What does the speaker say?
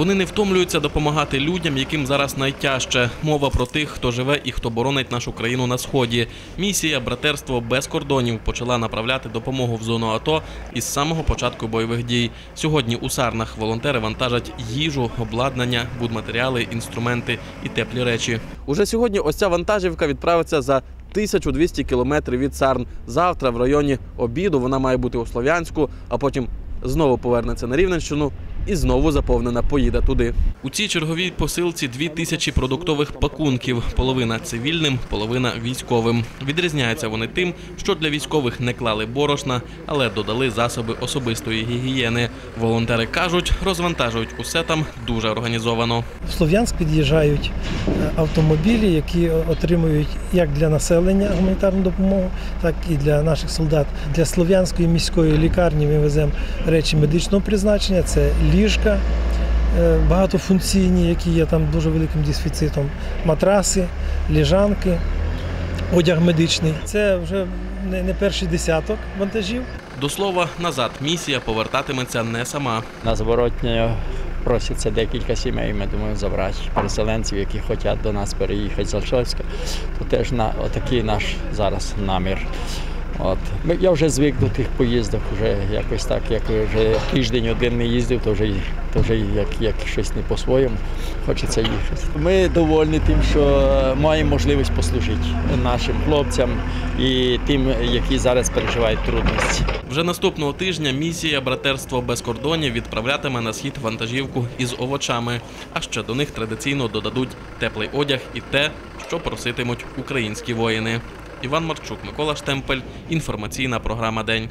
Вони не втомлюються допомагати людям, яким зараз найтяжче. Мова про тих, хто живе і хто боронить нашу країну на сході. Місія Братерство без кордонів почала направляти допомогу в зону АТО із самого початку бойових дій. Сьогодні у Сарнах волонтери вантажать їжу, обладнання, будматеріали, інструменти і теплі речі. Уже сьогодні ось ця вантажівка відправиться за 1200 кілометрів від Сарн. Завтра в районі обіду вона має бути у Слов'янську, а потім знову повернеться на Рівненщину і знову заповнена поїде туди. У цій черговій посилці дві тисячі продуктових пакунків. Половина цивільним, половина військовим. Відрізняються вони тим, що для військових не клали борошна, але додали засоби особистої гігієни. Волонтери кажуть, розвантажують усе там дуже організовано. В Слов'янськ під'їжджають е, автомобілі, які отримують як для населення гуманітарну допомогу, так і для наших солдат. Для Слов'янської міської лікарні ми веземо речі медичного призначення, це ліжка е, багатофункційні, які є там дуже великим дефіцитом, матраси, ліжанки, одяг медичний. Це вже не не перший десяток вантажів. До слова, назад місія повертатиметься не сама. На зворотнє просяться декілька сімей, ми думаємо, забрати переселенців, які хочуть до нас переїхати з Альшовська. То теж на, отакий наш зараз намір. От. Я вже звик до тих поїздок, вже якось так, як вже тиждень один не їздив, то вже, то вже як, як щось не по-своєму, хочеться їхати. Ми довольні тим, що маємо можливість послужити нашим хлопцям і тим, які зараз переживають трудності. Вже наступного тижня місія Братерство без кордонів відправлятиме на схід вантажівку із овочами. А ще до них традиційно додадуть теплий одяг і те, що проситимуть українські воїни. Іван Марчук, Микола Штемпель. Інформаційна програма День.